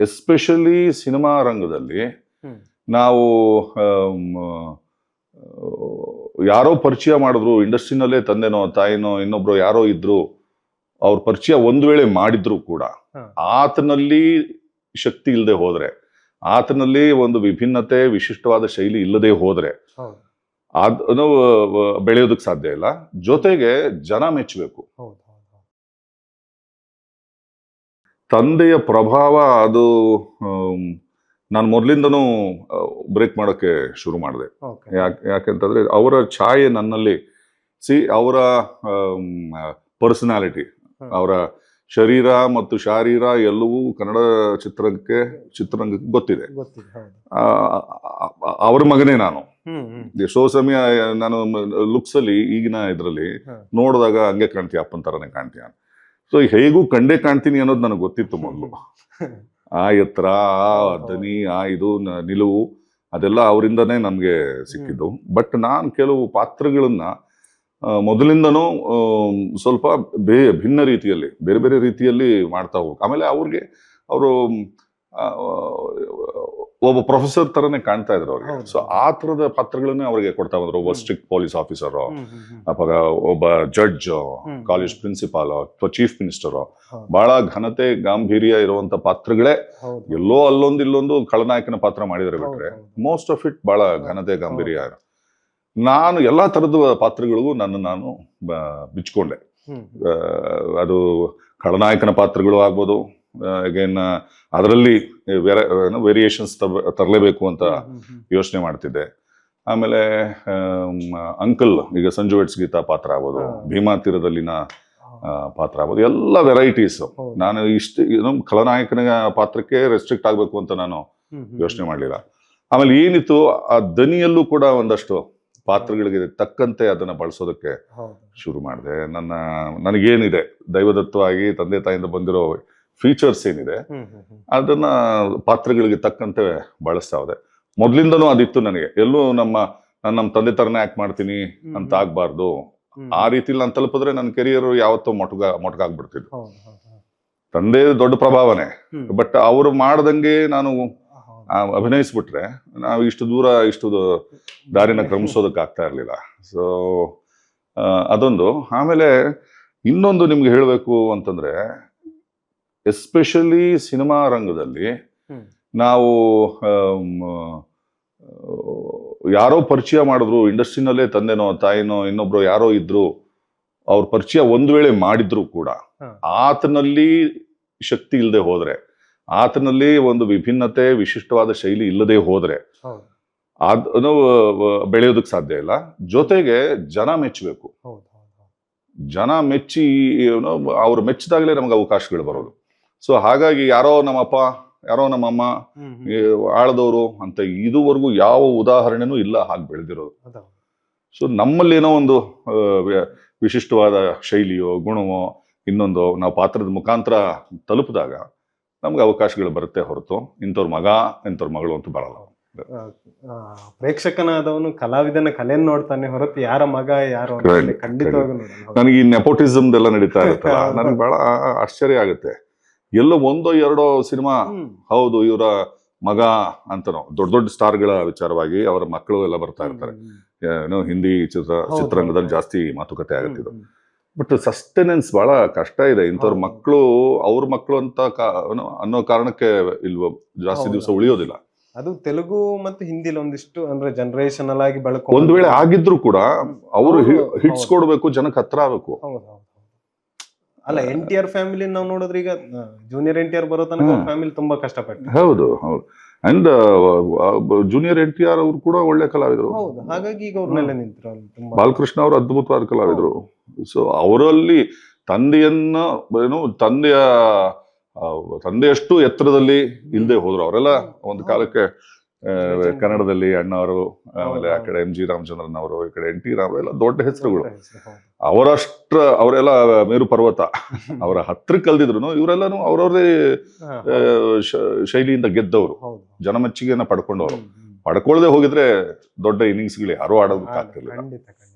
Especially cinema ರಂಗದಲ್ಲಿ ನಾವು ಯಾರೋ ಪರಿಚಯ ಮಾಡಿದ್ರು ಇಂಡಸ್ಟ್ರಿನಲ್ಲೇ ತಂದೆನೋ ತಾಯಿನೋ ಇನ್ನೊಬ್ರು ಯಾರೋ ಇದ್ರು ಅವ್ರ ಪರಿಚಯ ಒಂದ್ ವೇಳೆ ಮಾಡಿದ್ರು ಕೂಡ. ಆತನಲ್ಲಿ ಶಕ್ತಿ ಇಲ್ಲದೆ ಹೋದ್ರೆ ಆತನಲ್ಲಿ ಒಂದು ವಿಭಿನ್ನತೆ ವಿಶಿಷ್ಟವಾದ ಶೈಲಿ ಇಲ್ಲದೆ ಹೋದ್ರೆ ಹೌದು. ಅದು ಬೆಳೆಯೋದಕ್ಕೆ ಸಾಧ್ಯ ಇಲ್ಲ. ಜೊತೆಗೆ ಜನ ಮೆಚ್ಚಬೇಕು. ತಂದೆಯ ಪ್ರಭಾವ ಅದು ನಾನು ಮೊದಲಿಂದನೂ ಬ್ರೇಕ್ ಮಾಡೋಕ್ಕೆ ಶುರು ಮಾಡಿದೆ. ಯಾಕೆ ಯಾಕೆಂತಂದರೆ ಅವರ ಛಾಯೆ ನನ್ನಲ್ಲಿ ಸಿ ಅವರ ಪರ್ಸನಾಲಿಟಿ ಅವರ ಶರೀರ ಮತ್ತು ಶಾರೀರ ಎಲ್ಲವೂ ಕನ್ನಡ ಚಿತ್ರಕ್ಕೆ ಚಿತ್ರರಂಗಕ್ಕೆ ಗೊತ್ತಿದೆ. ಅವ್ರ ಮಗನೇ ನಾನು. ಎಷ್ಟೋ ಸಮಯ ನಾನು ಲುಕ್ಸಲ್ಲಿ ಈಗಿನ ಇದರಲ್ಲಿ. ನೋಡಿದಾಗ ಹಂಗೆ ಕಾಣ್ತೀಯ ಅಪ್ಪನ ಥರನೇ ಕಾಣ್ತೀಯ ಸೊ ಹೇಗೂ ಕಂಡೇ ಕಾಣ್ತೀನಿ ಅನ್ನೋದು ನನಗೆ ಗೊತ್ತಿತ್ತು ಮೊದಲು. ಆ ಎತ್ತರ ಆ ದನಿ ಆ ಇದು ನಿಲುವು ಅದೆಲ್ಲ ಅವರಿಂದನೇ ನಮಗೆ ಸಿಕ್ಕಿದ್ದು. ಬಟ್ ನಾನು ಕೆಲವು ಪಾತ್ರಗಳನ್ನ ಮೊದಲಿಂದನೂ ಸ್ವಲ್ಪ ಬೇ ಭಿನ್ನ ರೀತಿಯಲ್ಲಿ ಬೇರೆ ಬೇರೆ ರೀತಿಯಲ್ಲಿ ಮಾಡ್ತಾ ಹೋಗ್ಬೇಕು. ಆಮೇಲೆ ಅವ್ರಿಗೆ ಅವರು ಒಬ್ಬ ಪ್ರೊಫೆಸರ್ ತರನೇ ಕಾಣ್ತಾ ಇದ್ರು ಅವ್ರಿಗೆ. ಸೊ ಆ ತರದ ಪತ್ರಗಳನ್ನೇ ಅವ್ರಿಗೆ ಕೊಡ್ತಾ ಬಂದ್ರು ಒಬ್ಬ. ಸ್ಟ್ರಿಕ್ಟ್ ಪೊಲೀಸ್ ಆಫೀಸರ್ ಅಥವಾ ಒಬ್ಬ ಜಡ್ಜ್. ಕಾಲೇಜ್ ಪ್ರಿನ್ಸಿಪಾಲ್ ಅಥವಾ ಚೀಫ್ ಮಿನಿಸ್ಟರ್. ಬಹಳ ಘನತೆ ಗಾಂಭೀರ್ಯ ಇರುವಂತ ಪಾತ್ರಗಳೇ ಎಲ್ಲೋ ಅಲ್ಲೊಂದು ಇಲ್ಲೊಂದು ಖಳನಾಯಕನ ಪಾತ್ರ ಮಾಡಿದರೆ ಬಿಟ್ರೆ. ಮೋಸ್ಟ್ ಆಫ್ ಇಟ್ ಬಹಳ ಘನತೆ ಗಾಂಭೀರ್ಯ ನಾನು ಎಲ್ಲಾ ತರದ ಪಾತ್ರಗಳಿಗೂ ನನ್ನ ನಾನು ಬಿಚ್ಕೊಂಡೆ ಅದು ಖಳನಾಯಕನ ಪಾತ್ರಗಳು ಆಗ್ಬೋದು ಅಗೇನ್ ಅದರಲ್ಲಿ ವೇರಿಯೇಷನ್ಸ್ ತರಲೇಬೇಕು ಅಂತ ಯೋಚನೆ ಮಾಡ್ತಿದ್ದೆ. ಆಮೇಲೆ ಅಂಕಲ್ ಈಗ ಸಂಜು ವೆಟ್ಸ್ ಗೀತಾ ಪಾತ್ರ ಆಗೋದು ಭೀಮಾ ತೀರದಲ್ಲಿನ ಪಾತ್ರ ಆಗೋದು ಎಲ್ಲ ವೆರೈಟೀಸ್ ನಾನು ಇಷ್ಟು ಏನು ಖಳನಾಯಕನ ಪಾತ್ರಕ್ಕೆ ರೆಸ್ಟ್ರಿಕ್ಟ್ ಆಗಬೇಕು ಅಂತ ನಾನು ಯೋಚನೆ ಮಾಡಲಿಲ್ಲ. ಆಮೇಲೆ ಏನಿತ್ತು ಆ ದನಿಯಲ್ಲೂ ಕೂಡ ಒಂದಷ್ಟು ಪಾತ್ರಗಳಿಗೆ ತಕ್ಕಂತೆ ಅದನ್ನ ಬಳಸೋದಕ್ಕೆ ಶುರು ಮಾಡಿದೆ. ನನ್ನ ನನಗೇನಿದೆ ದೈವದತ್ವವಾಗಿ ತಂದೆ ತಾಯಿಂದ ಬಂದಿರೋ ಫೀಚರ್ಸ್ ಏನಿದೆ ಅದನ್ನ ಪಾತ್ರಗಳಿಗೆ ತಕ್ಕಂತೆ ಬಳಸ್ತಾ ಹೋದೆ. ಮೊದ್ಲಿಂದನೂ ಅದಿತ್ತು ನನಗೆ. ಎಲ್ಲೂ ನಮ್ಮ ನಾನು ನಮ್ಮ ತಂದೆ ತರನೇ ಆಕ್ಟ್ ಮಾಡ್ತೀನಿ ಅಂತ ಆಗ್ಬಾರ್ದು. ಆ ರೀತಿಲಿ ನಾನು ತಲುಪಿದ್ರೆ ನನ್ನ ಕೆರಿಯರ್ ಯಾವತ್ತೂ ಮೊಟಗ ಹೌದು. ತಂದೆ ದೊಡ್ಡ ಪ್ರಭಾವನೆ. ಬಟ್ ಅವರು ಮಾಡ್ದಂಗೆ ನಾನು ಅಭಿನಯಿಸ್ಬಿಟ್ರೆ ನಾವು ಇಷ್ಟು ದೂರ ಇಷ್ಟು ದಾರಿನ ಕ್ರಮಿಸೋದಕ್ಕೆ ಆಗ್ತಾ ಇರಲಿಲ್ಲ. ಸೊ ಅದೊಂದು. ಆಮೇಲೆ ಇನ್ನೊಂದು ನಿಮ್ಗೆ ಹೇಳಬೇಕು ಅಂತಂದ್ರೆ ಎಸ್ಪೆಷಲಿ ಸಿನಿಮಾ ರಂಗದಲ್ಲಿ ನಾವು ಯಾರೋ ಪರಿಚಯ ಮಾಡಿದ್ರು ಇಂಡಸ್ಟ್ರಿನಲ್ಲೇ ತಂದೆನೋ ತಾಯಿನೋ ಇನ್ನೊಬ್ರು ಯಾರೋ ಇದ್ರು ಅವ್ರ ಪರಿಚಯ ಒಂದ್ ವೇಳೆ ಮಾಡಿದ್ರು ಕೂಡ. ಆತನಲ್ಲಿ ಶಕ್ತಿ ಇಲ್ಲದೆ ಹೋದ್ರೆ ಆತನಲ್ಲಿ ಒಂದು ವಿಭಿನ್ನತೆ ವಿಶಿಷ್ಟವಾದ ಶೈಲಿ ಇಲ್ಲದೆ ಹೋದ್ರೆ ಅದನ್ನು ಅದು ಬೆಳೆಯೋದಕ್ಕೆ ಸಾಧ್ಯ ಇಲ್ಲ. ಜೊತೆಗೆ ಜನ ಮೆಚ್ಚಬೇಕು. ಜನ ಮೆಚ್ಚಿ ಅವ್ರು ಮೆಚ್ಚಿದಾಗಲೇ ನಮ್ಗೆ ಅವಕಾಶಗಳು ಬರೋದು. ಸೊ ಹಾಗಾಗಿ ಯಾರೋ ನಮ್ಮಪ್ಪ ಯಾರೋ ನಮ್ಮಮ್ಮ. ಆಳದವರು ಅಂತ ಇದುವರೆಗೂ ಯಾವ ಉದಾಹರಣೆನೂ ಇಲ್ಲ ಹಾಗೆ ಬೆಳೆದಿರೋದು. ಸೊ ನಮ್ಮಲ್ಲಿ ಏನೋ ಒಂದು ವಿಶಿಷ್ಟವಾದ ಶೈಲಿಯೋ ಗುಣವೋ ಇನ್ನೊಂದು ನಾವು ಪಾತ್ರದ ಮುಖಾಂತರ ತಲುಪಿದಾಗ ನಮ್ಗೆ ಅವಕಾಶಗಳು ಬರುತ್ತೆ ಹೊರತು ಇಂಥವ್ರ ಮಗ ಇಂಥವ್ರ ಮಗಳು ಅಂತ ಬರಲ್ಲ ಪ್ರೇಕ್ಷಕನಾದವನು ಕಲಾವಿದನ ಕಲೆಯನ್ನು ನೋಡ್ತಾನೆ ಹೊರತು ಯಾರ ಮಗ ಯಾರು ಖಂಡಿತವಾಗೂ ನನಗೆ ಈ ನೆಪೋಟಿಸಮ್ ಎಲ್ಲ ನಡೀತಾ ಇರುತ್ತಲ್ಲ. ನನಗೆ ಬಹಳ ಆಶ್ಚರ್ಯ ಆಗುತ್ತೆ ಎಲ್ಲೋ ಒಂದೋ ಎರಡೋ ಸಿನಿಮಾ. ಹೌದು ಇವರ ಮಗ ಅಂತನೋ ದೊಡ್ಡ ದೊಡ್ಡ ಸ್ಟಾರ್ಗಳ ವಿಚಾರವಾಗಿ ಅವರ ಮಕ್ಕಳು ಎಲ್ಲ ಬರ್ತಾ ಇರ್ತಾರೆ ಏನೋ ಹಿಂದಿ ಚಿತ್ರ ಚಿತ್ರರಂಗದಲ್ಲಿ ಜಾಸ್ತಿ ಮಾತುಕತೆ ಆಗುತ್ತಿದ್ದು ಬಟ್ ಸಸ್ಟೆನೆನ್ಸ್ ಬಹಳ ಕಷ್ಟ ಇದೆ ಇಂಥವ್ರ. ಮಕ್ಕಳು ಅವ್ರ ಮಕ್ಕಳು ಅಂತ ಅನ್ನೋ- ಕಾರಣಕ್ಕೆ ಇಲ್ವ ಜಾಸ್ತಿ. ದಿವಸ ಉಳಿಯೋದಿಲ್ಲ ಅದು ತೆಲುಗು ಮತ್ತು ಹಿಂದಿಲಿ ಒಂದಿಷ್ಟು ಅಂದ್ರೆ ಜನರೇಷನಲ್ ಆಗಿ ಬಳಕೆ ಒಂದ್ ವೇಳೆ ಆಗಿದ್ರು ಕೂಡ ಅವರು ಹಿಟ್ಸ್. ಕೊಡ್ಬೇಕು ಜನಕ್ಕೆ ಹತ್ರ ಆಗ್ಬೇಕು. ಅಲ್ಲ ಎನ್ ಟಿ ಆರ್ ಫ್ಯಾಮಿಲಿ ನಾವು ನೋಡಿದ್ರೆ ಈಗ ಜೂನಿಯರ್ ಎನ್ ಟಿ ಆರ್ ಬರೋ ತನಕ ಫ್ಯಾಮಿಲಿ ತುಂಬಾ ಕಷ್ಟಪಟ್ಟು. ಹೌದು ಹೌದು. And junior N T R ಅವರು ಕೂಡ ಒಳ್ಳೆ ಕಲಾವಿದರು. ಹೌದು ಹಾಗಾಗಿ ಈಗ ಅವ್ರನ್ನೆಲ್ಲ ನಿಂತರು ಬಾಲಕೃಷ್ಣ ಅವರು ಅದ್ಭುತವಾದ ಕಲಾವಿದರು. ಸೊ ಅವರಲ್ಲಿ ತಂದೆಯನ್ನ ಏನು ತಂದೆಯ ತಂದೆಯಷ್ಟು ಎತ್ತರದಲ್ಲಿ ಇಲ್ಲದೆ ಹೋದ್ರು ಅವರೆಲ್ಲ ಒಂದು ಕಾಲಕ್ಕೆ ಕನ್ನಡದಲ್ಲಿ ಅಣ್ಣವರು ಆಮೇಲೆ ಆ ಕಡೆ ಎಂ ಜಿ ರಾಮಚಂದ್ರನ್ ಅವರು ಈ ಕಡೆ ಎನ್ ಟಿ ರಾಮ್ ಎಲ್ಲ ದೊಡ್ಡ ಹೆಸರುಗಳು. ಅವರಷ್ಟ ಅವರೆಲ್ಲ ಮೇರು ಪರ್ವತ. ಅವರ ಹತ್ರ ಕಲ್ದಿದ್ರು ಇವರೆಲ್ಲಾನು ಅವ್ರವ್ರದೇ ಶೈಲಿಯಿಂದ ಗೆದ್ದವರು. ಜನಮೆಚ್ಚುಗೆಯನ್ನ ಪಡ್ಕೊಂಡವರು. ಪಡ್ಕೊಳ್ಳದೆ ಹೋಗಿದ್ರೆ ದೊಡ್ಡ ಇನ್ನಿಂಗ್ಸ್ಗಳು ಯಾರು ಆಡೋದಕ್ಕೆ ಆಗ್ತಿರ್ಲಿಲ್ಲ ಖಂಡಿತ ಖಂಡಿತ.